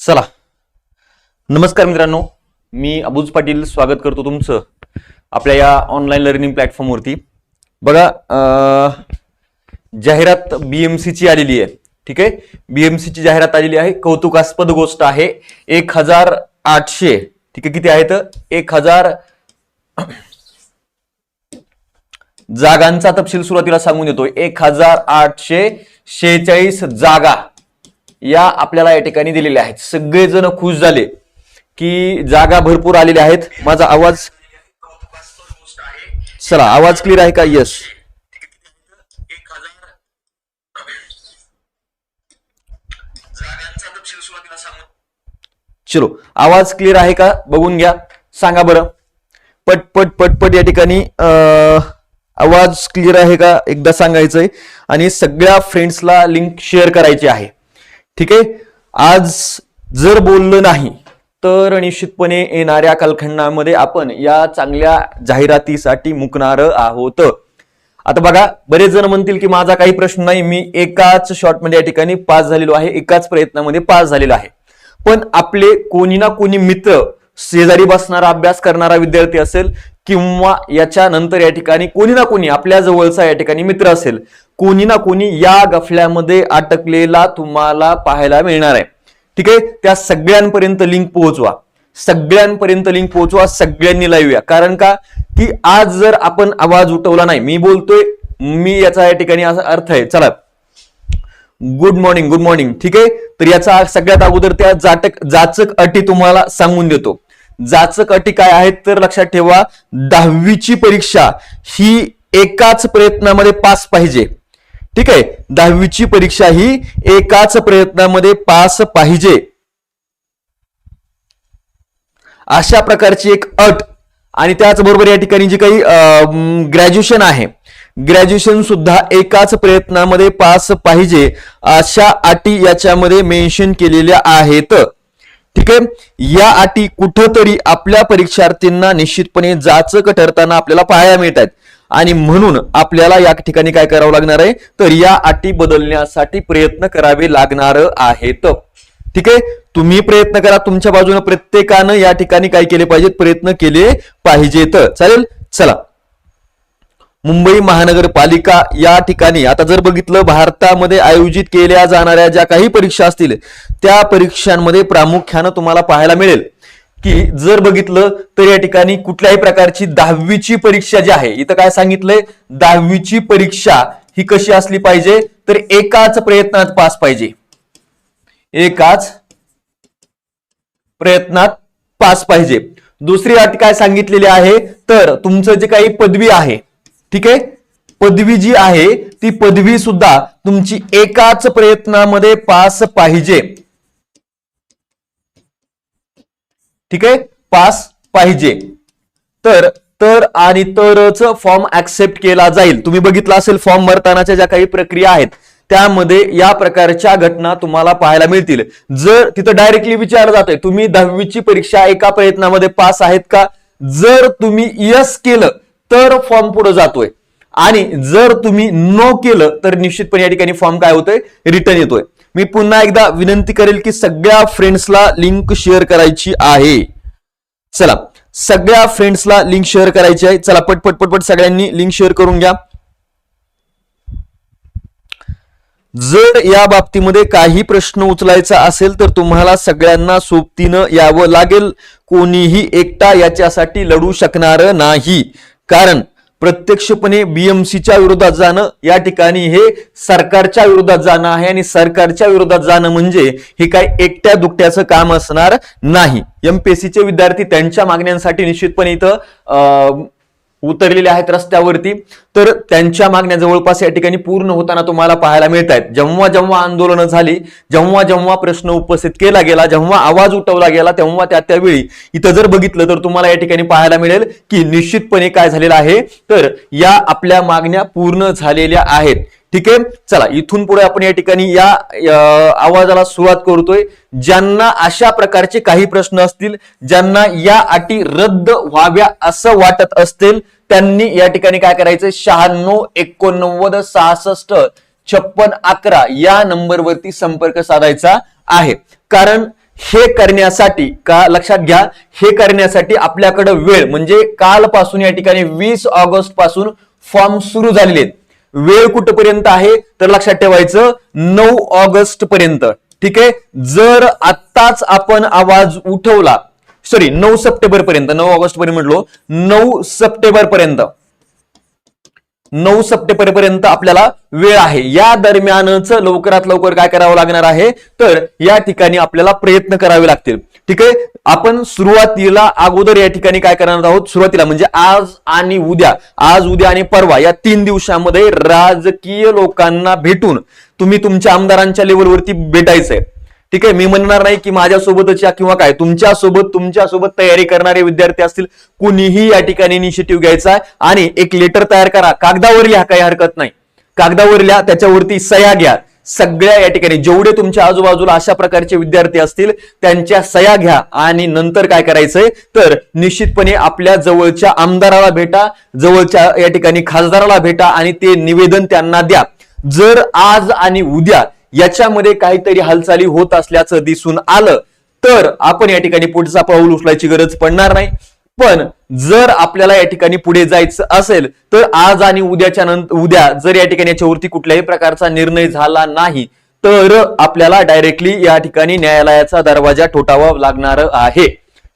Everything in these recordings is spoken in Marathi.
चला. नमस्कार मित्रांनो. मी अबुज पाटील स्वागत करतो तुमचं आपल्या या ऑनलाईन लर्निंग प्लॅटफॉर्मवरती बघा अं, जाहिरात BMC ची आलेली आहे. ठीक आहे? BMC ची जाहिरात आलेली आहे. कौतुकास्पद गोष्ट आहे. एक हजार आठशे. ठीक आहे? किती आहेत? एक हजार जागांचा तपशील सुरुवातीला सांगून देतो एक हजार आठशे शेहेचाळीस जागा. या आपल्याला या ठिकाणी दिलेल्या आहेत. सगळेजण खुश झाले की जागा भरपूर आलेल्या आहेत. माझा आवाज चला आवाज क्लिअर आहे का? यस चलो आवाज क्लिअर आहे का? बघून घ्या. सांगा बरं. पटपट पटपट या ठिकाणी आवाज क्लिअर आहे का? एकदा सांगायचंय. आणि सगळ्या फ्रेंड्सला लिंक शेअर करायची आहे. ठीक आहे? आज जर बोललं नाही तर निश्चितपणे येणाऱ्या कालखंडामध्ये आपण या चांगल्या जाहिरातीसाठी मुकणार आहोत. आता बघा बरेच जण म्हणतील की माझा काही प्रश्न नाही मी एकाच शॉटमध्ये या ठिकाणी पास झालेलो आहे एकाच प्रयत्नामध्ये पास झालेलो आहे. पण आपले कोणी ना कोणी मित्र शेजारी बसणारा अभ्यास करणारा विद्यार्थी असेल किंवा याच्या नंतर या ठिकाणी कोणी ना कोणी आपल्या जवळचा या ठिकाणी मित्र असेल कोणी ना कोणी या गफल्यामध्ये अटकलेला तुम्हाला पाहायला मिळणार आहे. ठीक आहे? त्या सगळ्यांपर्यंत लिंक पोहोचवा. सगळ्यांपर्यंत लिंक पोहोचवा सगळ्यांनी लाईव्ह या. कारण का? की आज जर आपण आवाज उठवला नाही मी बोलतोय मी याचा या ठिकाणी असा अर्थ आहे. चला. गुड मॉर्निंग गुड मॉर्निंग ठीक आहे? तर याचा सगळ्यात अगोदर त्या जाटक जाचक अटी तुम्हाला सांगून देतो. जाचक अटी काय आहेत तर लक्षात ठेवा दहावीची परीक्षा ही एकाच प्रयत्नामध्ये पास पाहिजे. ठीक आहे. दहावीची परीक्षा ही एकाच प्रयत्नामध्ये पास पाहिजे. अशा प्रकारची एक अट आणि त्याचबरोबर या ठिकाणी जी काही ग्रॅज्युएशन आहे ग्रॅज्युएशन सुद्धा एकाच प्रयत्नामध्ये पास पाहिजे अशा अटी याच्यामध्ये मेन्शन केलेल्या आहेत. ठीक आहे. या अटी कुठंतरी आपल्या परीक्षार्थींना निश्चितपणे जाचक ठरताना आपल्याला पाहायला मिळत आहेत आणि म्हणून आपल्याला या ठिकाणी काय करावं लागणार आहे? तर या अटी बदलण्यासाठी प्रयत्न करावे लागणार आहेत. ठीक आहे? तुम्ही प्रयत्न करा तुमच्या बाजूने प्रत्येकानं या ठिकाणी काय केले पाहिजेत? प्रयत्न केले पाहिजेत. चालेल? चला. मुंबई महानगरपालिका या ठिकाणी आता जर बघितलं भारतामध्ये आयोजित केल्या जाणाऱ्या ज्या काही परीक्षा असतील त्या परीक्षांमध्ये प्रामुख्यानं तुम्हाला पाहायला मिळेल. की जर बघितलं तर या ठिकाणी कुठल्याही प्रकारची दहावीची परीक्षा जी आहे इथं काय सांगितलंय? दहावीची परीक्षा ही कशी असली पाहिजे? तर एकाच प्रयत्नात पास पाहिजे. एकाच प्रयत्नात पास पाहिजे. दुसरी अट काय सांगितलेली आहे? तर तुमचं जे काही पदवी आहे ठीक आहे? पदवी जी आहे ती पदवी सुद्धा तुमची एकाच प्रयत्नामध्ये पास पाहिजे. ठीक आहे? पास पाहिजे. तर तर आणि तरच फॉर्म ऍक्सेप्ट केला जाईल. तुम्ही बघितलं असेल फॉर्म भरतानाच्या ज्या काही प्रक्रिया आहेत त्यामध्ये या प्रकारच्या घटना तुम्हाला पाहायला मिळतील. जर तिथं डायरेक्टली विचारलं जातंय तुम्ही दहावीची परीक्षा एका प्रयत्नामध्ये पास आहेत का? जर तुम्ही यस केलं तर फॉर्म पुढे जातोय. आणि जर तुम्ही नो केलं तर निश्चितपणे या ठिकाणी फॉर्म काय होतोय? रिटर्न येतोय. मी पुन्हा एकदा विनंती करेल की सगळ्या फ्रेंड्सला लिंक शेअर करायची आहे. चला सगळ्या फ्रेंड्सला लिंक शेअर करायची आहे. चला पटपट पटपट सगळ्यांनी लिंक शेअर करून घ्या. जर या बाबतीमध्ये काही प्रश्न उचलायचा असेल तर तुम्हाला सगळ्यांना सोबतीनं यावं लागेल. कोणीही एकटा याच्यासाठी लढू शकणार नाही. कारण प्रत्यक्षपणे बीएमसीच्या विरोधात जाणं या ठिकाणी हे सरकारच्या विरोधात जाणं आहे आणि सरकारच्या विरोधात जाणं म्हणजे हे काय एकट्या दुकट्याचं काम असणार नाही. एमपीएससीचे विद्यार्थी त्यांच्या मागण्यांसाठी निश्चितपणे इथं उतरलेले आहेत रस्त्यावरती. तर त्यांच्या मागण्या जवळपास या ठिकाणी पूर्ण होताना तुम्हाला पाहायला मिळत आहेत जेव्हा जेव्हा आंदोलनं झाली जेव्हा जेव्हा प्रश्न उपस्थित केला गेला जेव्हा आवाज उठवला गेला तेव्हा त्या त्यावेळी इथं जर बघितलं तर तुम्हाला या ठिकाणी पाहायला मिळेल की निश्चितपणे काय झालेलं आहे. तर या आपल्या मागण्या पूर्ण झालेल्या आहेत. ठीक आहे? चला इथून पुढे आपण या ठिकाणी या आवाजाला सुरुवात करतोय. ज्यांना अशा प्रकारचे काही प्रश्न असतील ज्यांना या अटी रद्द व्हाव्या असं वाटत असतील त्यांनी या ठिकाणी काय करायचं शहाण्णव एकोणनव्वद सहासष्ट छप्पन अकरा या नंबरवरती संपर्क साधायचा आहे. कारण हे करण्यासाठी का लक्षात घ्या हे करण्यासाठी आपल्याकडे वेळ म्हणजे कालपासून या ठिकाणी वीस ऑगस्टपासून फॉर्म सुरू झालेले आहेत. वेळ कुठपर्यंत आहे तर लक्षात ठेवायचं नऊ ऑगस्ट पर्यंत ठीक आहे? जर आत्ताच आपण आवाज उठवला सॉरी नऊ सप्टेंबर पर्यंत नऊ ऑगस्ट पर्यंत म्हटलो नऊ सप्टेंबर पर्यंत नऊ सप्टेंबर पर्यंत आपल्याला वेळ आहे. या दरम्यानच लवकरात लवकर काय करावं लागणार आहे? तर या ठिकाणी आपल्याला प्रयत्न करावे लागतील. ठीक आहे? आपण सुरुवातीला अगोदर या ठिकाणी काय करणार आहोत? सुरुवातीला म्हणजे आज आणि उद्या. आज उद्या आणि परवा या तीन दिवसामध्ये राजकीय लोकांना भेटून तुम्ही तुमच्या आमदारांच्या लेवलवरती भेटायचंय. ठीक आहे मी म्हणणार नाही की माझ्यासोबतच या किंवा काय. तुमच्यासोबत तुमच्यासोबत तयारी करणारे विद्यार्थी असतील कुणीही या ठिकाणी इनिशिएटिव्ह घ्यायचा आहे. आणि एक लेटर तयार करा. कागदावर लिहा काही हरकत नाही. कागदावर लिहा त्याच्यावरती सह्या घ्या. सगळ्या या ठिकाणी जेवढे तुमच्या आजूबाजूला अशा प्रकारचे विद्यार्थी असतील त्यांच्या सह्या घ्या. आणि नंतर काय करायचंय? तर निश्चितपणे आपल्या जवळच्या आमदाराला भेटा जवळच्या या ठिकाणी खासदाराला भेटा आणि ते निवेदन त्यांना द्या. जर आज आणि उद्या याच्यामध्ये काहीतरी हालचाली होत असल्याचं दिसून आलं. तर आपण या ठिकाणी पुढचा पाऊल उचलायची गरज पडणार नाही. पण जर आपल्याला या ठिकाणी पुढे जायचं असेल तर आज आणि उद्याच्या नंतर उद्या जर या ठिकाणी याच्यावरती कुठल्याही प्रकारचा निर्णय झाला नाही तर आपल्याला डायरेक्टली या ठिकाणी न्यायालयाचा दरवाजा ठोठावा लागणार आहे.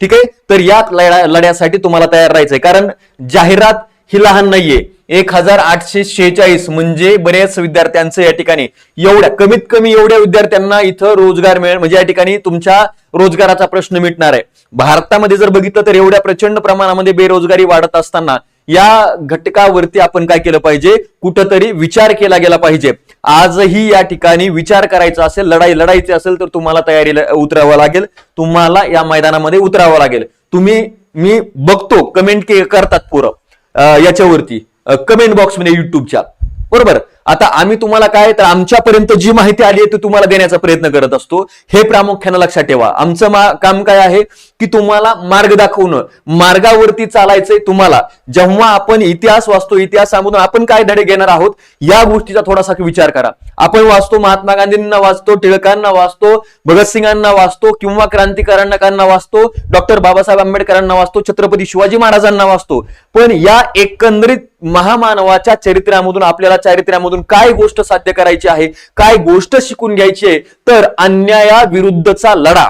ठीक आहे? तर या लढ्यासाठी तुम्हाला तयार राहायचंय. कारण जाहिरात ही लहान नाहीये. एक हजार आठशे शेहेचाळीस म्हणजे बऱ्याच विद्यार्थ्यांचं या ठिकाणी एवढ्या कमीत कमी एवढ्या विद्यार्थ्यांना इथं रोजगार मिळेल म्हणजे या ठिकाणी तुमच्या रोजगाराचा प्रश्न मिटणार आहे. भारतामध्ये जर बघितलं तर एवढ्या प्रचंड प्रमाणामध्ये बेरोजगारी वाढत असताना या घटकावरती आपण काय केलं पाहिजे? कुठंतरी विचार केला गेला पाहिजे. आजही या ठिकाणी विचार करायचा असेल लढाई लढायची असेल तर तुम्हाला तयारीला उतरावं लागेल. तुम्हाला या मैदानामध्ये उतरावं लागेल. तुम्ही मी बघतो कमेंट करतात पोरं. याच्यावरती. कमेंट बॉक्समध्ये युट्यूबच्या बरोबर? आता आम्ही तुम्हाला काय तर आमच्यापर्यंत जी माहिती आली आहे ती तुम्हाला देण्याचा प्रयत्न करत असतो. हे प्रामुख्यानं लक्षात ठेवा. आमचं काम काय आहे की तुम्हाला मार्ग दाखवणं. मार्गावरती चालायचंय तुम्हाला. जेव्हा आपण इतिहास वाचतो इतिहासामधून आपण काय धडे घेणार आहोत या गोष्टीचा थोडासा विचार करा. आपण वाचतो महात्मा गांधींना वाचतो टिळकांना वाचतो भगतसिंगांना वाचतो किंवा क्रांतिकारकांना वाचतो डॉक्टर बाबासाहेब आंबेडकरांना वाचतो छत्रपती शिवाजी महाराजांना वाचतो. पण या एकंदरीत महामानवाच्या चरित्रामधून आपल्याला चारित्र्यामधून काय गोष्ट साध्य करायची आहे काय गोष्ट शिकून घ्यायची आहे तर अन्यायाविरुद्धचा लढा.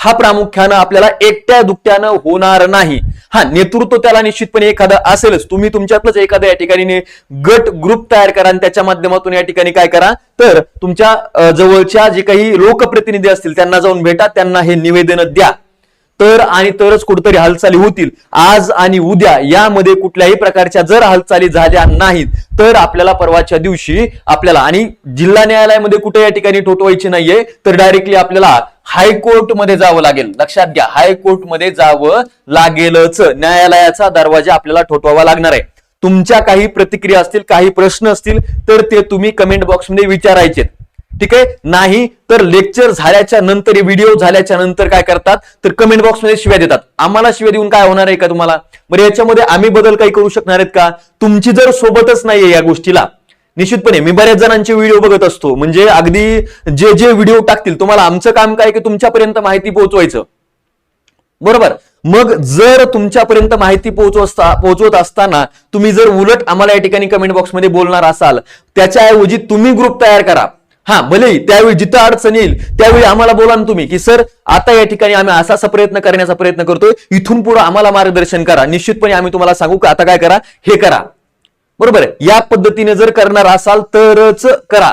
हा प्रामुख्यानं आपल्याला एकट्या दुकट्यानं होणार नाही. हा नेतृत्व त्याला निश्चितपणे एखादं असेलच. तुम्ही तुमच्यातलंच एखाद्या या ठिकाणी गट ग्रुप तयार करा आणि त्याच्या माध्यमातून या ठिकाणी काय करा. तर तुमच्या जवळच्या जे काही लोकप्रतिनिधी असतील त्यांना जाऊन भेटा त्यांना हे निवेदन द्या. तर आणि तरच कुठेतरी हालचाली होतील. आज आणि उद्या यामध्ये कुठल्याही प्रकारच्या जर हालचाली झाल्या नाहीत तर आपल्याला परवाच्या दिवशी आपल्याला आणि जिल्हा न्यायालयामध्ये कुठे या ठिकाणी ठोठवायची नाहीये तर डायरेक्टली आपल्याला हायकोर्टमध्ये जावं लागेल. लक्षात घ्या हायकोर्टमध्ये जावं लागेलच. न्यायालयाचा दरवाजा आपल्याला ठोठवावा लागणार आहे. तुमच्या काही प्रतिक्रिया असतील काही प्रश्न असतील तर ते तुम्ही कमेंट बॉक्समध्ये विचारायचे ठीक आहे? नाही तर लेक्चर झाल्याच्यानंतर व्हिडिओ झाल्याच्यानंतर काय करतात? तर कमेंट बॉक्समध्ये शिव्या देतात. आम्हाला शिव्या देऊन काय होणार आहे का तुम्हाला? बरं याच्यामध्ये आम्ही बदल काही करू शकणार आहेत का? तुमची जर सोबतच नाहीये या गोष्टीला निश्चितपणे मी बऱ्याच जणांचे व्हिडिओ बघत असतो. म्हणजे अगदी जे जे व्हिडिओ टाकतील तुम्हाला आमचं काम काय की तुमच्यापर्यंत माहिती पोहोचवायचं. बरोबर? मग जर तुमच्यापर्यंत माहिती पोहोचवत पोहोचवत असताना तुम्ही जर उलट आम्हाला या ठिकाणी कमेंट बॉक्समध्ये बोलणार असाल त्याच्याऐवजी तुम्ही ग्रुप तयार करा. हा भले त्यावेळी जिथं अडचण येईल त्यावेळी आम्हाला बोला ना तुम्ही की सर आता या ठिकाणी आम्ही असा असा प्रयत्न करण्याचा प्रयत्न करतोय इथून पुढे आम्हाला मार्गदर्शन करा. निश्चितपणे आम्ही तुम्हाला सांगू का आता काय करा हे करा. बरोबर आहे? या पद्धतीने जर करणार असाल तरच करा.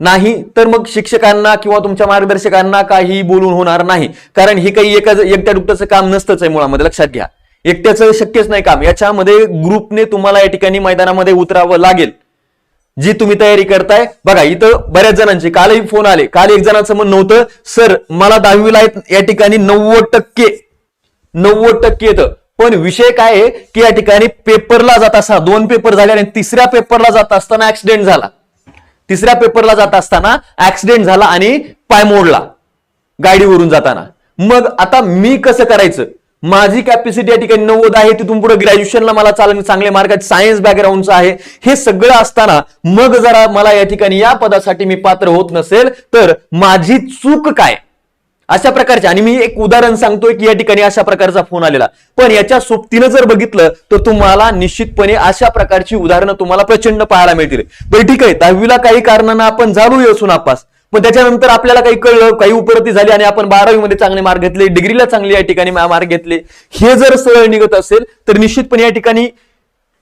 नाही तर मग शिक्षकांना किंवा तुमच्या मार्गदर्शकांना काही बोलून होणार नाही. कारण हे काही एका एकट्या दुकट्याचं काम नसतंच आहे मुळामध्ये लक्षात घ्या. एकट्याचं शक्यच नाही काम. याच्यामध्ये ग्रुपने तुम्हाला या ठिकाणी मैदानामध्ये उतरावं लागेल. जी तुम्ही तयारी करताय बघा इथं बऱ्याच जणांचे कालही फोन आले. काल एक जणांचं म्हणणं होतं सर मला दहावीला आहेत या ठिकाणी नव्वद टक्के नव्वद टक्के येतं. पण विषय काय आहे की या ठिकाणी पेपरला जात असताना दोन पेपर झाले आणि तिसऱ्या पेपरला जात असताना ऍक्सिडेंट झाला. तिसऱ्या पेपरला जात असताना ऍक्सिडेंट झाला आणि पाय मोडला गाडीवरून जाताना. मग आता मी कसं करायचं? माझी कॅपॅसिटी या ठिकाणी नव्वद आहे तिथून पुढे ग्रॅज्युएशनला मला चाल चांगले मार्क आहेत सायन्स बॅकग्राऊंडचं आहे. हे सगळं असताना मग जरा मला या ठिकाणी या पदासाठी मी पात्र होत नसेल तर माझी चूक काय? अशा प्रकारचे. आणि मी एक उदाहरण सांगतोय की या ठिकाणी अशा प्रकारचा फोन आलेला. पण याच्या सोबतीनं जर बघितलं तर तुम्हाला निश्चितपणे अशा प्रकारची उदाहरणं तुम्हाला प्रचंड पाहायला मिळतील. बरं ठीक आहे. दहावीला काही कारणानं आपण झालो असून नापास पण त्याच्यानंतर आपल्याला काही कळलं काही उपरती झाली आणि आपण बारावीमध्ये चांगले मार्क घेतले डिग्रीला चांगले या ठिकाणी मार्क घेतले. हे जर सरळ निघत असेल तर निश्चितपणे या ठिकाणी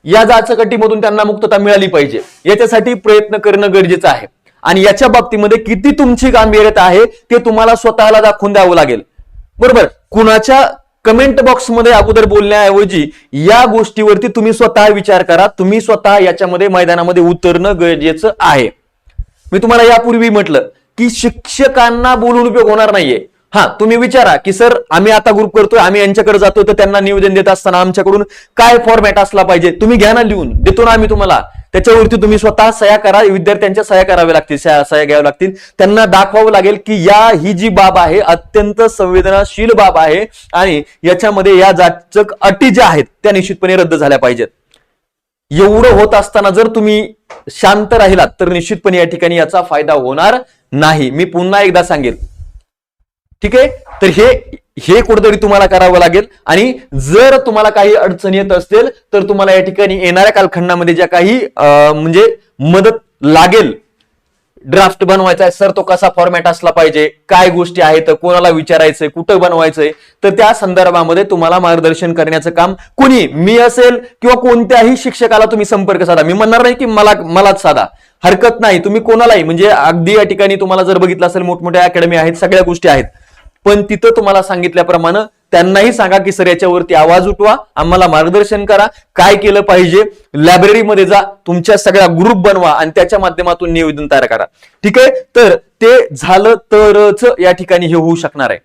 या जाचकटीमधून त्यांना मुक्तता मिळाली पाहिजे. याच्यासाठी प्रयत्न करणं गरजेचं आहे. आणि याच्या बाबतीमध्ये किती तुमची गांभीर्यता आहे ते तुम्हाला स्वतःला दाखवून द्यावं लागेल. बरोबर? कुणाच्या कमेंट बॉक्समध्ये अगोदर बोलण्याऐवजी या गोष्टीवरती तुम्ही स्वतः विचार करा. तुम्ही स्वतः याच्यामध्ये मैदानामध्ये उतरणं गरजेचं आहे. मी तुम्हाला यापूर्वी म्हटलं की शिक्षकांना बोलून उपयोग होणार नाहीये. हा तुम्ही विचारा की सर आम्ही आता ग्रुप करतोय आम्ही यांच्याकडे जातोय तर त्यांना निवेदन देत असताना आमच्याकडून काय फॉर्मॅट असला पाहिजे? तुम्ही घ्या ना लिहून देतो ना आम्ही तुम्हाला. त्याच्यावरती तुम्ही स्वतः सह्या करा विद्यार्थ्यांच्या सह्या कराव्या लागतील सह्या घ्याव्या लागतील. त्यांना दाखवावं लागेल की या ही जी बाब आहे अत्यंत संवेदनाशील बाब आहे आणि याच्यामध्ये या जाचक अटी ज्या आहेत त्या निश्चितपणे रद्द झाल्या पाहिजेत. एवढं होत असताना जर तुम्ही शांत राहिलात तर निश्चितपणे या ठिकाणी याचा फायदा होणार नाही मी पुन्हा एकदा सांगेल. ठीक आहे? तर हे हे कुठेतरी तुम्हाला करावं लागेल. आणि जर तुम्हाला काही अडचण येत असेल तर तुम्हाला या ठिकाणी येणाऱ्या कालखंडामध्ये ज्या काही अं, म्हणजे मदत लागेल ड्राफ्ट बनवायचा आहे सर तो कसा फॉर्मॅट असला पाहिजे काय गोष्टी आहेत कोणाला विचारायचंय कुठं बनवायचंय तर त्या संदर्भामध्ये तुम्हाला मार्गदर्शन करण्याचं काम कुणी मी असेल किंवा कोणत्याही शिक्षकाला तुम्ही संपर्क साधा. मी म्हणणार नाही की मला मलाच साधा. हरकत नाही. तुम्ही कोणालाही म्हणजे अगदी या ठिकाणी तुम्हाला जर बघितलं असेल मोठमोठ्या अकॅडमी आहेत सगळ्या गोष्टी आहेत. पण तिथं तुम्हाला सांगितल्याप्रमाणे त्यांनाही सांगा की सर याच्यावरती आवाज उठवा आम्हाला मार्गदर्शन करा. काय केलं पाहिजे? लायब्ररीमध्ये जा तुमच्या सगळ्या ग्रुप बनवा आणि त्याच्या माध्यमातून निवेदन तयार करा. ठीक आहे? तर ते झालं तरच या ठिकाणी हे होऊ शकणार आहे.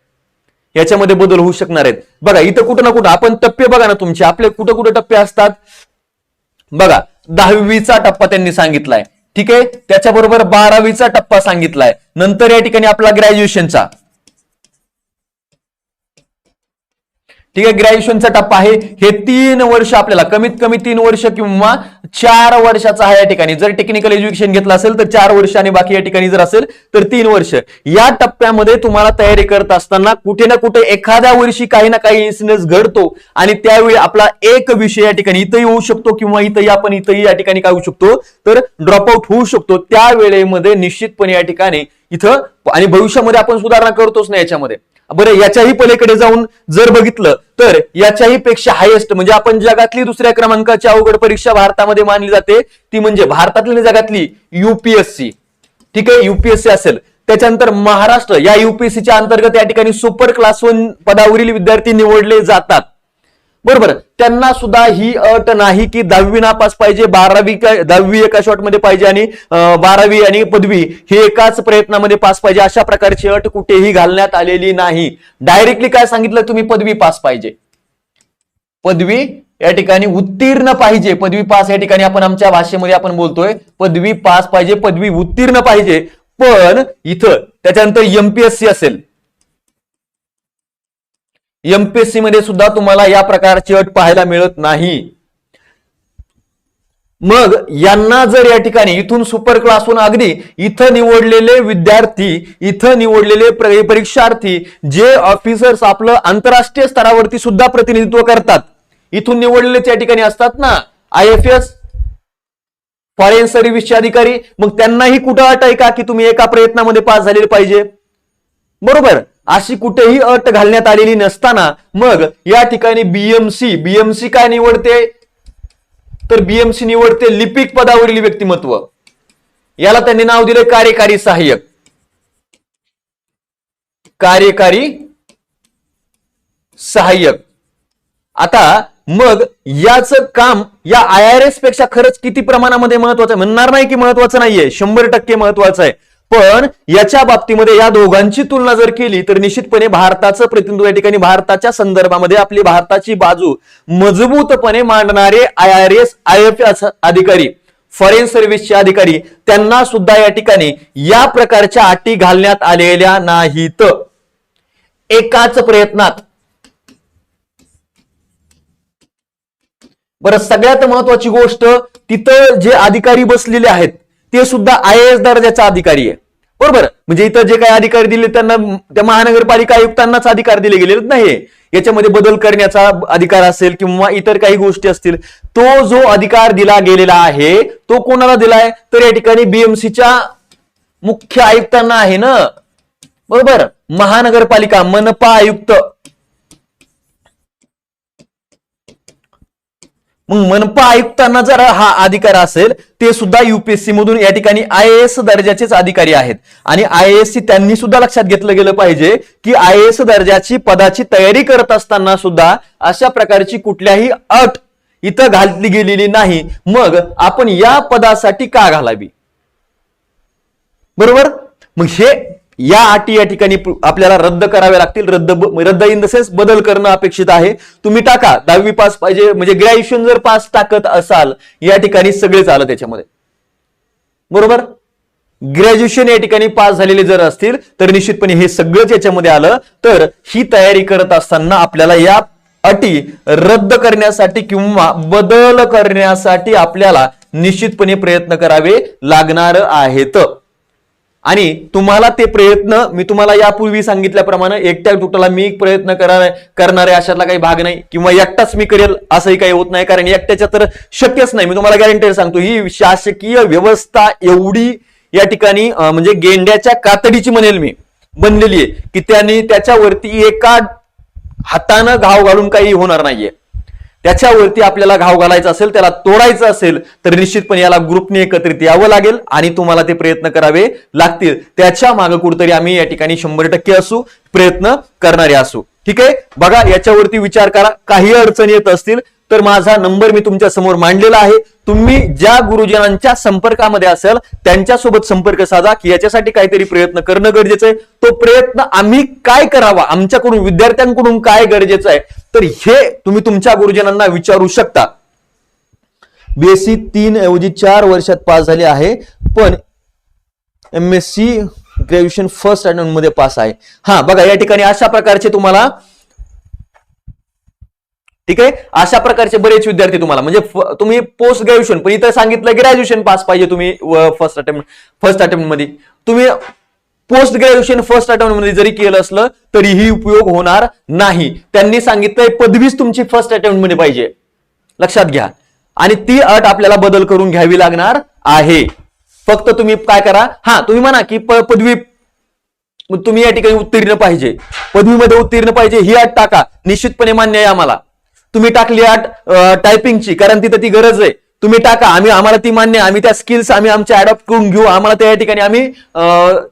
याच्यामध्ये बदल होऊ शकणार आहेत. बघा इथं कुठं ना कुठं आपण टप्पे बघा ना तुमचे. आपले कुठं कुठं टप्पे असतात? बघा दहावीचा टप्पा त्यांनी सांगितलाय. ठीक आहे? त्याच्याबरोबर बारावीचा टप्पा सांगितलाय. नंतर या ठिकाणी आपला ग्रॅज्युएशनचा ठीक आहे? ग्रॅज्युएशनचा टप्पा आहे. हे तीन वर्ष आपल्याला कमीत कमी तीन वर्ष किंवा चार वर्षाचा आहे या ठिकाणी. जर टेक्निकल एज्युकेशन घेतलं असेल तर चार वर्ष आणि बाकी या ठिकाणी जर असेल तर तीन वर्ष. या टप्प्यामध्ये तुम्हाला तयारी करत असताना कुठे ना कुठे एखाद्या वर्षी काही ना काही इन्सिडेंट घडतो आणि त्यावेळी आपला एक विषय या ठिकाणी इथंही होऊ शकतो किंवा इथंही आपण इथंही या ठिकाणी काय होऊ शकतो? तर ड्रॉपआउट होऊ शकतो. त्या वेळेमध्ये निश्चितपणे या ठिकाणी इथं आणि भविष्यामध्ये आपण सुधारणा करतोच ना याच्यामध्ये. बरं याच्याही पलीकडे जाऊन जर बघितलं तर याच्याही पेक्षा हायेस्ट म्हणजे आपण जगातली दुसऱ्या क्रमांकाची अवघड परीक्षा भारतामध्ये मानली जाते. ती म्हणजे भारतातली आणि जगातली युपीएससी ठीक आहे? युपीएससी असेल. त्याच्यानंतर महाराष्ट्र. या युपीएससीच्या अंतर्गत या ठिकाणी सुपर क्लास वन पदावरील विद्यार्थी निवडले जातात. बरोबर. त्यांना सुद्धा ही अट नाही की दहावी नापास पाहिजे बारावी दहावी एका शॉटमध्ये पाहिजे आणि बारावी आणि पदवी हे एकाच प्रयत्नामध्ये पास पाहिजे. अशा प्रकारची अट कुठेही घालण्यात आलेली नाही. डायरेक्टली काय सांगितलं तुम्ही? पदवी पास पाहिजे. पदवी या ठिकाणी उत्तीर्ण पाहिजे. पदवी पास या ठिकाणी आपण आमच्या भाषेमध्ये आपण बोलतोय. पदवी पास पाहिजे पदवी उत्तीर्ण पाहिजे. पण इथं त्याच्यानंतर एमपीएससी असेल. एमपीएससी मध्ये सुद्धा तुम्हाला या प्रकारची अट पाहायला मिळत नाही. मग यांना जर या ठिकाणी इथून सुपर क्लासहून अगदी इथं निवडलेले विद्यार्थी इथं निवडलेले परीक्षार्थी जे ऑफिसर्स आपलं आंतरराष्ट्रीय स्तरावरती सुद्धा प्रतिनिधित्व करतात इथून निवडलेले या ठिकाणी असतात ना? आय एफ एस फॉरेन सर्व्हिसचे अधिकारी मग त्यांनाही कुठं अट आहे का की तुम्ही एका प्रयत्नामध्ये पास झालेले पाहिजे? बरोबर? अशी कुठेही अट घालण्यात आलेली नसताना मग या ठिकाणी बीएमसी बीएमसी काय निवडते? तर बीएमसी निवडते लिपिक पदावरील व्यक्तिमत्व. याला त्यांनी नाव दिले कार्यकारी सहाय्यक. कार्यकारी सहाय्यक. आता मग याच काम या आय आर एसपेक्षा खरंच किती प्रमाणामध्ये महत्वाचं आहे? म्हणणार नाही की महत्वाचं नाहीये. शंभर टक्के महत्वाचं आहे. पण याच्या बाबतीमध्ये या दोघांची तुलना जर केली तर निश्चितपणे भारताचं प्रतिनिधित्व या ठिकाणी भारताच्या संदर्भामध्ये आपली भारताची बाजू मजबूतपणे मांडणारे I R S I F S अधिकारी फॉरेन सर्व्हिसचे अधिकारी त्यांना सुद्धा या ठिकाणी या प्रकारच्या अटी घालण्यात आलेल्या नाहीत. एकाच प्रयत्नात. बरं सगळ्यात महत्वाची गोष्ट तिथं जे अधिकारी बसलेले आहेत ते सुद्धा आय एस दर्जाचा अधिकारी आहे. बरोबर. म्हणजे इथं जे काही अधिकार दिले त्यांना त्या महानगरपालिका आयुक्तांनाच अधिकार दिले गेलेले नाही याच्यामध्ये बदल करण्याचा अधिकार असेल किंवा इतर काही गोष्टी असतील तो जो अधिकार दिला गेलेला आहे तो कोणाला दिलाय? तर या ठिकाणी बीएमसीच्या मुख्य आयुक्तांना आहे ना? बरोबर. महानगरपालिका मनपा आयुक्त मग मनपा आयुक्तांना जर हा अधिकार असेल ते सुद्धा युपीएससी मधून या ठिकाणी आय एस दर्जाचेच अधिकारी आहेत. आणि आय एस सी त्यांनी सुद्धा लक्षात घेतलं गेलं पाहिजे की आय एस दर्जाची पदाची तयारी करत असताना सुद्धा अशा प्रकारची कुठल्याही अट इथं घातली गेलेली नाही. मग आपण या पदासाठी का घालावी? बरोबर? मग हे या अटी या ठिकाणी आपल्याला रद्द कराव्या लागतील. रद्द रद्द इन द सेन्स बदल करणं अपेक्षित आहे. तुम्ही टाका. दहावी पास पाहिजे म्हणजे ग्रॅज्युएशन जर पास टाकत असाल या ठिकाणी सगळेच आलं त्याच्यामध्ये. बरोबर? ग्रॅज्युएशन या ठिकाणी पास झालेले जर असतील तर निश्चितपणे हे सगळंच याच्यामध्ये आलं. तर ही तयारी करत असताना आपल्याला या अटी रद्द करण्यासाठी किंवा बदल करण्यासाठी आपल्याला निश्चितपणे प्रयत्न करावे लागणार आहेत. आणि तुम्हाला ते प्रयत्न मी तुम्हाला यापूर्वी सांगितल्याप्रमाणे एकट्या तुटाला मी प्रयत्न करा करणारे अशातला काही भाग नाही. किंवा एकटाच मी करेल असंही काही होत नाही. कारण एकट्याच्या तर शक्यच नाही. मी तुम्हाला गॅरंटी सांगतो ही शासकीय व्यवस्था एवढी या ठिकाणी म्हणजे गेंड्याच्या कातडीची म्हणेल मी बनलेली आहे की त्यांनी त्याच्यावरती एका हातानं घाव घालून काही होणार नाहीये. त्याच्यावरती आपल्याला घाव घालायचा असेल त्याला तोडायचं असेल तर निश्चितपणे याला ग्रुपने एकत्रित यावं लागेल आणि तुम्हाला ते प्रयत्न करावे लागतील. त्याच्यामागे कुठतरी आम्ही या ठिकाणी शंभर टक्के असू प्रयत्न करणारे असू. ठीक आहे? बघा याच्यावरती विचार करा. काही अडचणी येत असतील तर माझा नंबर मी तुमच्यासमोर मांडलेला आहे. तुम्ही ज्या गुरुजनांच्या संपर्कामध्ये असेल त्यांच्यासोबत संपर्क साधा की याच्यासाठी काहीतरी प्रयत्न करणं गरजेचं आहे. तो प्रयत्न आम्ही काय करावा? आमच्याकडून विद्यार्थ्यांकडून काय गरजेचं आहे? तर हे तुम्ही तुमच्या गुरुजनांना विचारू शकता. बीएससी तीन ऐवजी चार वर्षात पास झाले आहे पण M S C graduation first स्टँडर्डमध्ये pass आहे. हा बघा या ठिकाणी अशा प्रकारचे तुम्हाला ठीक आहे? अशा प्रकारचे बरेच विद्यार्थी तुम्हाला म्हणजे तुम्ही पोस्ट ग्रॅज्युएशन पण इथं सांगितलं ग्रॅज्युएशन पास पाहिजे तुम्ही फर्स्ट अटेम्प्ट फर्स्ट अटेम्प्टमध्ये. तुम्ही पोस्ट ग्रॅज्युएशन फर्स्ट अटेम्प्टमध्ये जरी केलं असलं तरीही उपयोग होणार नाही. त्यांनी सांगितलंय पदवीच तुमची फर्स्ट अटेम्प्टमध्ये पाहिजे. लक्षात घ्या. आणि ती अट आपल्याला बदल करून घ्यावी लागणार आहे. फक्त तुम्ही काय करा हा तुम्ही म्हणा की पदवी तुम्ही या ठिकाणी उत्तीर्ण पाहिजे. पदवीमध्ये उत्तीर्ण पाहिजे ही अट टाका. निश्चितपणे मान्य आहे आम्हाला. तुम्ही टाकली आठ टायपिंगची कारण तिथं ती गरज आहे. तुम्ही टाका आम्ही आम्हाला ती मान्य आम्ही त्या स्किल्स आम्ही आमच्या अडॉप्ट करून घेऊ. आम्हाला त्या ठिकाणी आम्ही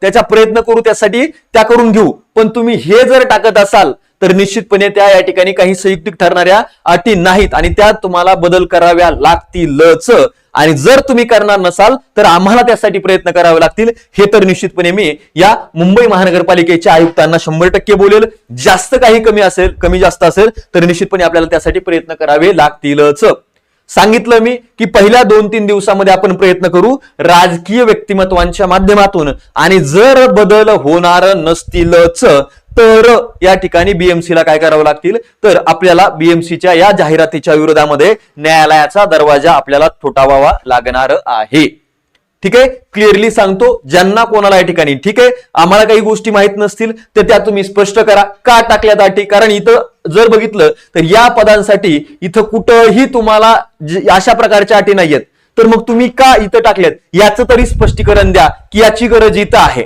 त्याचा प्रयत्न करू त्यासाठी त्या करून घेऊ. पण तुम्ही हे जर टाकत असाल तर निश्चितपणे त्या या ठिकाणी काही संयुक्तिक ठरणाऱ्या अटी नाहीत आणि त्या तुम्हाला बदल कराव्या लागतीलच. आणि जर तुम्ही करणार नसाल तर आम्हाला त्यासाठी प्रयत्न करावे लागतील. हे तर निश्चितपणे मी या मुंबई महानगरपालिकेच्या आयुक्तांना शंभर टक्के बोलेल. जास्त काही कमी असेल कमी जास्त असेल तर निश्चितपणे आपल्याला त्यासाठी प्रयत्न करावे लागतीलच. सांगितलं मी की पहिल्या दोन तीन दिवसामध्ये आपण प्रयत्न करू राजकीय व्यक्तिमत्वांच्या माध्यमातून. आणि जर बदल होणार नसतीलच तर या ठिकाणी बीएमसी ला काय करावं लागतील? तर आपल्याला बीएमसीच्या या जाहिरातीच्या विरोधामध्ये न्यायालयाचा दरवाजा आपल्याला ठोठावावा लागणार आहे. ठीक आहे? क्लिअरली सांगतो ज्यांना कोणाला या ठिकाणी ठीक आहे? आम्हाला काही गोष्टी माहीत नसतील तर त्या तुम्ही स्पष्ट करा. का टाकल्यात अटी कारण इथं जर बघितलं तर या पदांसाठी इथं कुठंही तुम्हाला अशा प्रकारच्या अटी नाहीयेत. तर मग तुम्ही का इथं टाकल्यात? याचं तरी स्पष्टीकरण द्या की याची गरज इथं आहे.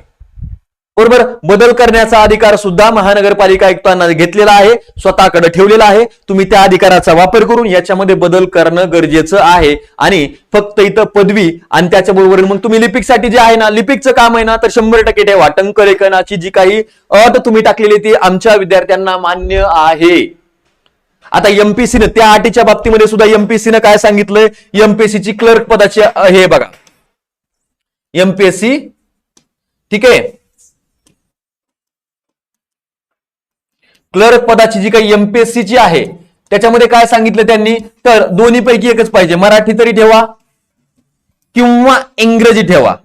बरोबर? बदल करण्याचा अधिकार सुद्धा महानगरपालिका आयुक्तांना घेतलेला आहे स्वतःकडे ठेवलेला आहे. तुम्ही त्या अधिकाराचा वापर करून याच्यामध्ये बदल करणं गरजेचं आहे. आणि फक्त इथं पदवी आणि त्याच्याबरोबर मग तुम्ही लिपिकसाठी जे आहे ना लिपिकचं काम आहे ना तर शंभर टक्के ठेवा. टंकलेखनाची जी काही अट तुम्ही टाकलेली ती आमच्या विद्यार्थ्यांना मान्य आहे. आता एमपीसीनं त्या अटीच्या बाबतीमध्ये सुद्धा एमपीसीनं काय सांगितलंय? एमपीएससीची क्लर्क पदाची हे बघा. एमपीएससी ठीक आहे? क्लर्क पदाची जी काही एमपीएससीची आहे त्याच्यामध्ये काय सांगितलं त्यांनी? तर दोन्ही पैकी एकच पाहिजे. मराठी तरी ठेवा किंवा इंग्रजी ठेवा.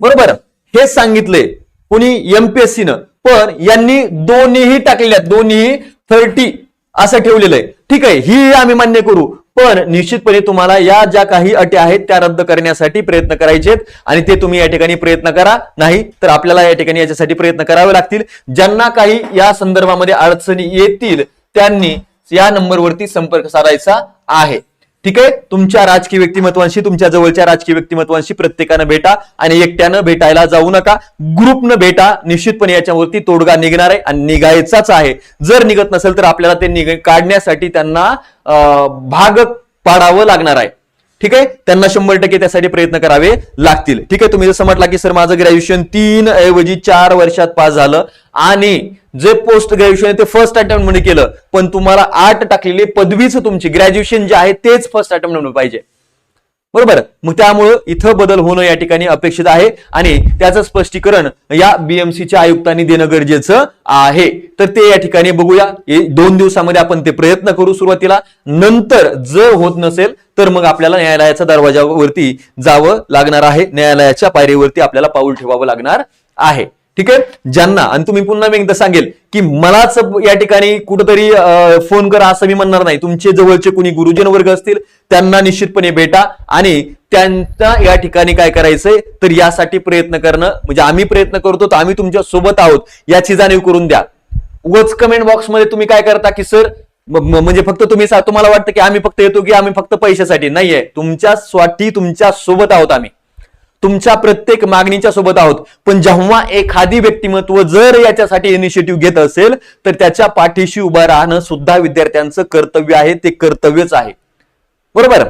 बरोबर? हेच सांगितले कोणी एमपीएससी न. पण यांनी दोन्हीही टाकलेल्या दोन्ही थर्टी असं ठेवलेलं आहे. ठीक आहे ही आम्ही मान्य करू. पण निश्चितपणे तुम्हाला या ज्या काही अटी आहेत त्या रद्द करण्यासाठी प्रयत्न करायचे आहेत आणि ते तुम्ही या ठिकाणी प्रयत्न करा. नाही तर आपल्याला या ठिकाणी याच्यासाठी प्रयत्न करावे लागतील. ज्यांना काही या संदर्भामध्ये अडचणी येतील त्यांनी या नंबरवरती संपर्क साधायचा आहे. ठीक आहे? तुमच्या राजकीय व्यक्तिमत्वांशी तुमच्या जवळच्या राजकीय व्यक्तिमत्वांशी प्रत्येकानं भेटा आणि एकट्यानं भेटायला जाऊ नका. ग्रुपनं भेटा. निश्चितपणे याच्यावरती तोडगा निघणार आहे आणि निघायचाच आहे. जर निघत नसेल तर आपल्याला ते निघ काढण्यासाठी त्यांना भाग पाडावं लागणार आहे. ठीक आहे? त्यांना शंभर टक्के त्यासाठी प्रयत्न करावे लागतील. ठीक आहे? तुम्ही जसं म्हटला की सर माझं ग्रॅज्युएशन तीन ऐवजी चार वर्षात पास झालं आणि जे पोस्ट ग्रॅज्युएशन आहे ते फर्स्ट अटेम्प्टमध्ये केलं पण तुम्हाला आठ टाकलेली पदवीच तुमची ग्रॅज्युएशन जे आहे तेच फर्स्ट अटेम्प्ट म्हणून पाहिजे. बरोबर? मग त्यामुळं इथं बदल होणं या ठिकाणी अपेक्षित आहे आणि त्याचं स्पष्टीकरण या बीएमसीच्या आयुक्तांनी देणं गरजेचं आहे. तर ते या ठिकाणी बघूया. दोन दिवसामध्ये आपण ते प्रयत्न करू सुरुवातीला. नंतर जर होत नसेल तर मग आपल्याला न्यायालयाच्या दरवाजावरती जावं लागणार आहे. न्यायालयाच्या पायरीवरती आपल्याला पाऊल ठेवावं लागणार आहे. ठीक आहे? ज्यांना आणि तुम्ही पुन्हा मी एकदा सांगेल की मलाच या ठिकाणी कुठंतरी फोन करा असं मी म्हणणार नाही. तुमचे जवळचे कुणी गुरुजन वर्ग असतील त्यांना निश्चितपणे भेटा आणि त्यांना या ठिकाणी काय करायचंय तर यासाठी प्रयत्न करणं म्हणजे आम्ही प्रयत्न करतो तर आम्ही तुमच्यासोबत आहोत. याची जाणीव करून द्या. उगच कमेंट बॉक्समध्ये तुम्ही काय करता की सर म्हणजे फक्त तुम्ही तुम्हाला वाटतं की आम्ही फक्त येतो की आम्ही फक्त पैशासाठी? नाहीये. तुमच्या स्वाठी तुमच्यासोबत आहोत आम्ही. तुमच्या प्रत्येक मागणीच्या सोबत आहोत. पण जेव्हा एखादी व्यक्तिमत्व जर याच्यासाठी इनिशिएटिव्ह घेत असेल तर त्याच्या पाठीशी उभं राहणं सुद्धा विद्यार्थ्यांचं कर्तव्य आहे. ते कर्तव्यच आहे. बरोबर?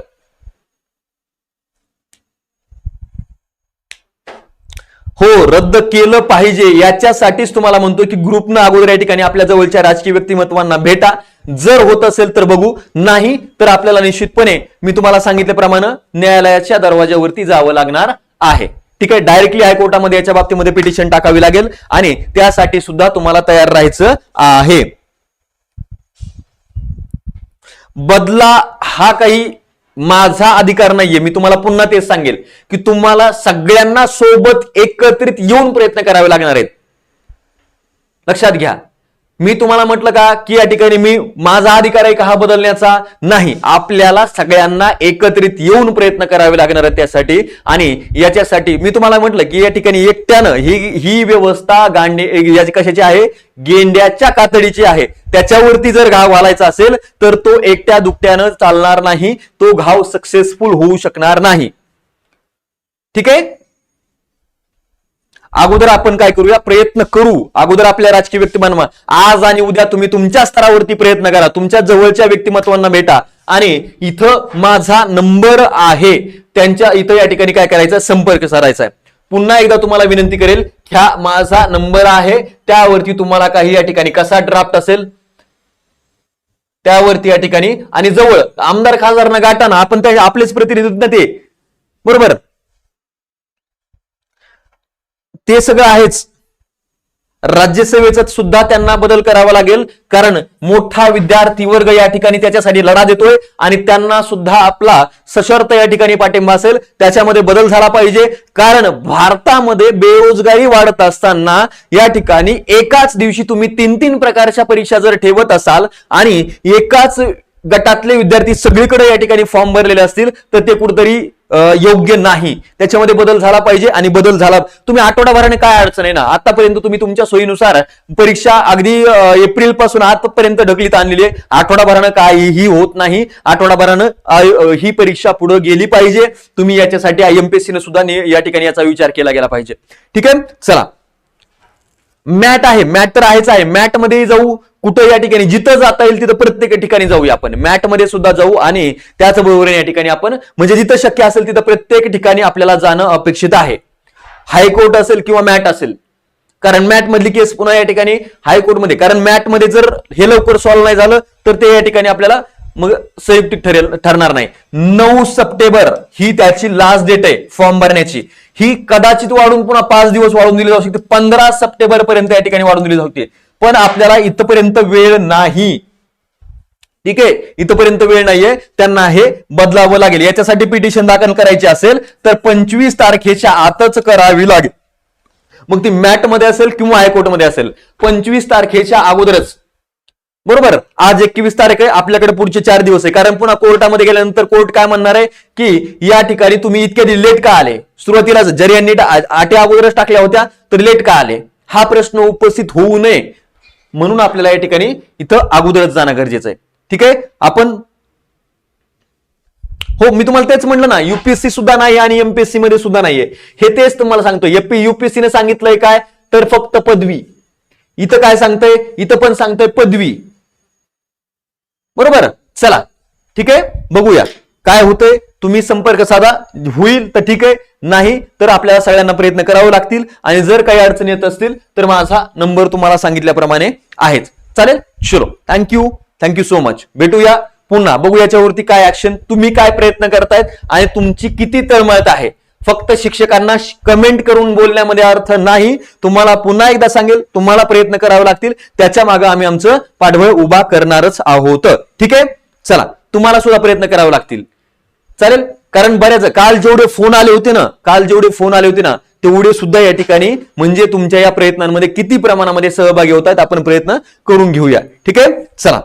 हो रद्द केलं पाहिजे. याच्यासाठीच तुम्हाला म्हणतो की ग्रुपनं अगोदर या ठिकाणी आपल्या जवळच्या राजकीय व्यक्तिमत्वांना भेटा. जर होत असेल तर बघू. नाही तर आपल्याला निश्चितपणे मी तुम्हाला सांगितल्याप्रमाणे न्यायालयाच्या दरवाज्यावरती जावं लागणार. आहे. ठीक आहे डायरेक्टली हायकोर्टामध्ये याच्या बाबतीमध्ये पिटिशन टाकावी लागेल आणि त्यासाठी सुद्धा तुम्हाला तयार राहायचं आहे. बदला हा काही माझा अधिकार नाहीये. मी तुम्हाला पुन्हा तेच सांगेल की तुम्हाला सगळ्यांना सोबत एकत्रित येऊन प्रयत्न करावे लागणार आहेत. लक्षात घ्या. मी तुम्हाला म्हटलं का की या ठिकाणी मी माझा अधिकार आहे का हा बदलण्याचा? नाही. आपल्याला सगळ्यांना एकत्रित येऊन प्रयत्न करावे लागणार आहेत त्यासाठी. आणि याच्यासाठी मी तुम्हाला म्हटलं की या ठिकाणी एकट्यानं ही ही व्यवस्था गांडे याची कशाची आहे? गेंड्याच्या कातडीची आहे. त्याच्यावरती जर घाव घालायचा असेल तर तो एकट्या दुकट्यानं चालणार नाही. तो घाव सक्सेसफुल होऊ शकणार नाही. ठीक आहे? अगोदर आपण काय करूया? प्रयत्न करू. अगोदर आपल्या राजकीय व्यक्तिमत्वा आज आणि उद्या तुम्ही तुमच्या स्तरावरती प्रयत्न करा. तुमच्या जवळच्या व्यक्तिमत्वांना भेटा. आणि इथं माझा नंबर आहे. त्यांच्या इथं या ठिकाणी काय करायचं? संपर्क साधायचा आहे. पुन्हा एकदा तुम्हाला विनंती करेल ह्या माझा नंबर आहे. त्यावरती तुम्हाला काही या ठिकाणी कसा ड्राफ्ट असेल त्यावरती या ठिकाणी आणि जवळ आमदार खासदारांना गाठताना आपण त्या आपलेच प्रतिनिधित्व ते. बरोबर? ते सगळं आहेच. राज्यसेवेचा सुद्धा त्यांना बदल करावा लागेल कारण मोठा विद्यार्थी वर्ग या ठिकाणी त्याच्यासाठी लढा देतोय आणि त्यांना सुद्धा आपला सशर्त या ठिकाणी पाठिंबा असेल. त्याच्यामध्ये बदल झाला पाहिजे कारण भारतामध्ये बेरोजगारी वाढत असताना या ठिकाणी एकाच दिवशी तुम्ही तीन तीन प्रकारच्या परीक्षा जर ठेवत असाल आणि एकाच गटातले विद्यार्थी सगळीकडे या ठिकाणी फॉर्म भरलेले असतील तर ते कुठतरी योग्य नाही. त्याच्यामध्ये बदल झाला पाहिजे आणि बदल झाला तुम्ही आठवडाभराने काय अडचण आहे ना? आतापर्यंत तुम्ही तुमच्या सोयीनुसार परीक्षा अगदी एप्रिलपासून आजपर्यंत ढकलीत आणलेली आहे. आठवडाभरानं काहीही होत नाही. आठवडाभरानं ही परीक्षा पुढे गेली पाहिजे. तुम्ही याच्यासाठी आय एम पी सुद्धा या ठिकाणी याचा विचार केला गेला पाहिजे. ठीक आहे? चला. मॅट आहे. मॅट तर आहेच आहे. मॅटमध्ये जाऊ कुठं या ठिकाणी जिथं जाता येईल तिथं प्रत्येक ठिकाणी जाऊया आपण. मॅटमध्ये सुद्धा जाऊ आणि त्याचबरोबर या ठिकाणी आपण म्हणजे जिथं शक्य असेल तिथं प्रत्येक ठिकाणी आपल्याला जाणं अपेक्षित आहे. हायकोर्ट असेल किंवा मॅट असेल कारण मॅट मधली केस पुन्हा या ठिकाणी हायकोर्टमध्ये कारण मॅटमध्ये जर हे लवकर सॉल्व्ह नाही झालं तर ते या ठिकाणी आपल्याला मग संयुक्त ठरेल ठरणार नाही. नऊ सप्टेंबर ही त्याची लास्ट डेट आहे फॉर्म भरण्याची. ही कदाचित वाढून पुन्हा पाच दिवस वाढून दिली जाऊ शकते पंधरा सप्टेंबर पर्यंत या ठिकाणी वाढून दिली जाऊ शकते. पण आपल्याला इथपर्यंत वेळ नाही. ठीक आहे? इथपर्यंत वेळ नाहीये. त्यांना हे बदलावं लागेल. याच्यासाठी पिटिशन दाखल करायची असेल तर पंचवीस तारखेच्या आतच करावी लागेल. मग ती मॅटमध्ये असेल किंवा हायकोर्टमध्ये असेल पंचवीस तारखेच्या अगोदरच. बरोबर? आज एकवीस तारीख आहे आपल्याकडे पुढचे चार दिवस आहे. कारण पुन्हा कोर्टामध्ये गेल्यानंतर कोर्ट काय म्हणणार आहे? की या ठिकाणी तुम्ही इतक्या लेट का आले? सुरुवातीला जरी यांनी टा- आटी अगोदरच टाकल्या होत्या तर लेट का आले? हा प्रश्न उपस्थित होऊ नये. म्हणून आपल्याला या ठिकाणी इथं अगोदरच जाणं गरजेचं आहे. ठीक आहे? आपण हो मी तुम्हाला तेच म्हणलं ना युपीएससी सुद्धा नाही आणि एमपीएससी मध्ये सुद्धा नाहीये. हे तेच तुम्हाला सांगतो एपी युपीएससी ने सांगितलंय काय? तर फक्त पदवी. इथं काय सांगतंय? इथं पण सांगतंय पदवी. बरोबर? चला. ठीक आहे? बघूया. काय होतंय? तुम्ही संपर्क साधा. होईल तर ठीक आहे. नाही तर आपल्याला सगळ्यांना प्रयत्न करावे लागतील. आणि जर काही अडचणी येत असतील तर माझा नंबर तुम्हाला सांगितल्याप्रमाणे आहेच. चालेल? चलो थँक्यू थँक्यू सो मच भेटूया पुन्हा. बघू याच्यावरती काय ऍक्शन तुम्ही काय प्रयत्न करतायत आणि तुमची किती तळमळत आहे. फक्त शिक्षकांना कमेंट करून बोलण्यामध्ये अर्थ नाही. तुम्हाला पुन्हा एकदा सांगेल तुम्हाला प्रयत्न करावे लागतील. त्याच्यामागे आम्ही आमचं पाठबळ उभा करणारच आहोत. ठीक आहे? चला. तुम्हाला सुद्धा प्रयत्न करावे लागतील. चालेल? कारण बऱ्याच काल जेवढे फोन आले होते ना काल जेवढे फोन आले होते ना तेवढे सुद्धा या ठिकाणी म्हणजे तुमच्या या प्रयत्नांमध्ये किती प्रमाणामध्ये सहभागी होतात आपण प्रयत्न करून घेऊया. ठीक आहे? चला.